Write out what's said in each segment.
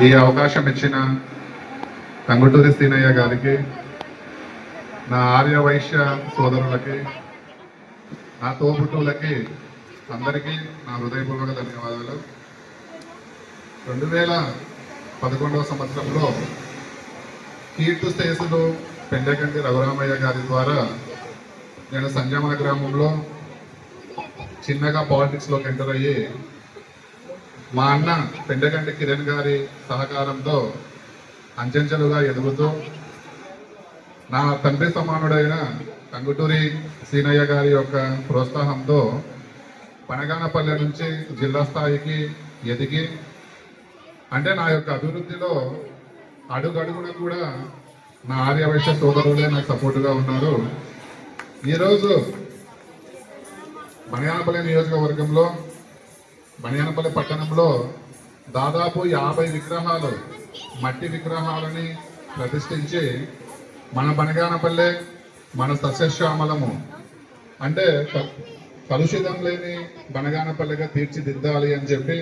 ఈ అవకాశం ఇచ్చిన కంగుటూరి సీనయ్య గారికి నా ఆర్య వైశ్య సోదరులకి నా తోబుట్టువులకి అందరికీ నా హృదయపూర్వక ధన్యవాదాలు. రెండు వేల పదకొండవ సంవత్సరంలో కీర్తి శేషులు పెండకంటి రఘురామయ్య గారి ద్వారా నేను సంజమన గ్రామంలో చిన్నగా పాలిటిక్స్లోకి ఎంటర్ అయ్యి మా అన్న పెండగంటి కిరణ్ గారి సహకారంతో అంచెంచెలుగా ఎదుగుతూ నా తండ్రి సమానుడైన కంగుటూరి సీనయ్య గారి యొక్క ప్రోత్సాహంతో పనగానపల్లె నుంచి జిల్లా స్థాయికి ఎదిగి అంటే నా యొక్క అభివృద్ధిలో అడుగడుగున కూడా నా ఆర్యవైశ్య సోదరులే నాకు సపోర్టుగా ఉన్నారు. ఈరోజు బనగానపల్లి నియోజకవర్గంలో బనియానపల్లి పట్టణంలో దాదాపు యాభై విగ్రహాలు మట్టి విగ్రహాలని ప్రతిష్ఠించి మన బనగానపల్లె మన సస్యశ్యామలము. అంటే కలుషితం లేని బనగానపల్లిగా తీర్చిదిద్దాలి అని చెప్పి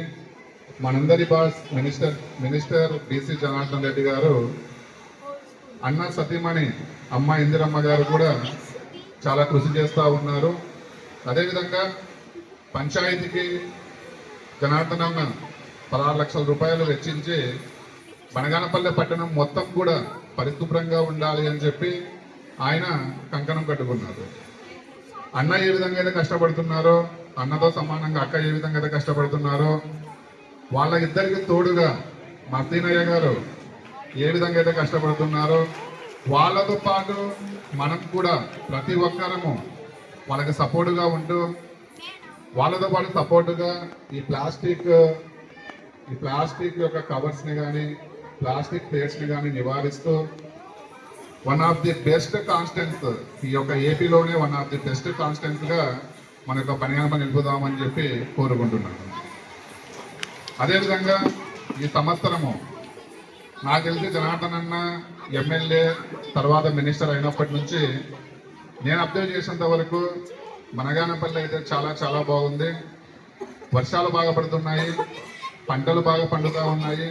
మనందరి boss minister minister BC Janardhan Reddy గారు అన్న సతీమణి అమ్మ ఇందిరమ్మ గారు కూడా చాలా కృషి చేస్తూ ఉన్నారు. అదేవిధంగా పంచాయతీకి జనార్దన్ అన్న పదహారు లక్షల రూపాయలు వెచ్చించి బనగానపల్లె పట్టణం మొత్తం కూడా పరిశుభ్రంగా ఉండాలి అని చెప్పి ఆయన కంకణం కట్టుకున్నారు. అన్న ఏ విధంగా అయితే కష్టపడుతున్నారో అన్నతో సమానంగా అక్క ఏ విధంగా అయితే కష్టపడుతున్నారో వాళ్ళ ఇద్దరికి తోడుగా మర్తీనయ్య గారు ఏ విధంగా అయితే కష్టపడుతున్నారో వాళ్ళతో పాటు మనం కూడా ప్రతి ఒక్కరము వాళ్ళకి సపోర్టుగా ఉంటూ వాళ్ళతో పాటు సపోర్టుగా ఈ ప్లాస్టిక్ ఈ ప్లాస్టిక్ యొక్క కవర్స్ని కానీ ప్లాస్టిక్ ప్లేట్స్ని కానీ నివారిస్తూ one of the best constituencies ఈ యొక్క ఏపీలోనే వన్ ఆఫ్ ది బెస్ట్ కాన్స్టెన్స్గా మన యొక్క పనిగణప నిలుపుదామని చెప్పి కోరుకుంటున్నాను. అదేవిధంగా ఈ సంవత్సరము నాకు తెలిసి జనార్దన్ అన్న ఎమ్మెల్యే తర్వాత మినిస్టర్ అయినప్పటి నుంచి నేను అబ్జర్వ్ చేసినంత వరకు మనగానపల్లి అయితే చాలా చాలా బాగుంది. వర్షాలు బాగా పడుతున్నాయి. పంటలు బాగా పండుతూ ఉన్నాయి.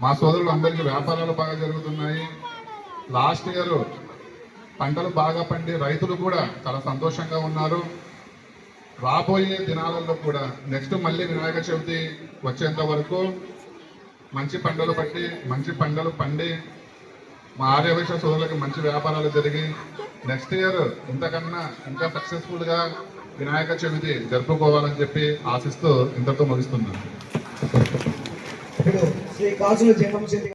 మా సోదరులు అందరికీ వ్యాపారాలు బాగా జరుగుతున్నాయి. లాస్ట్ ఇయర్ పంటలు బాగా పండి రైతులు కూడా చాలా సంతోషంగా ఉన్నారు. రాబోయే దినాలలో కూడా నెక్స్ట్ మళ్ళీ వినాయక చవితి వచ్చేంత వరకు మంచి పంటలు పట్టి మంచి పంటలు పండి మా ఆర్యవేశ సోదరులకు మంచి వ్యాపారాలు జరిగి నెక్స్ట్ ఇయర్ ఇంతకన్నా ఇంకా సక్సెస్ఫుల్గా వినాయక చవితి జరుపుకోవాలని చెప్పి ఆశిస్తూ ఇంతతో ముగిస్తున్నాను. శ్రీ కాసుల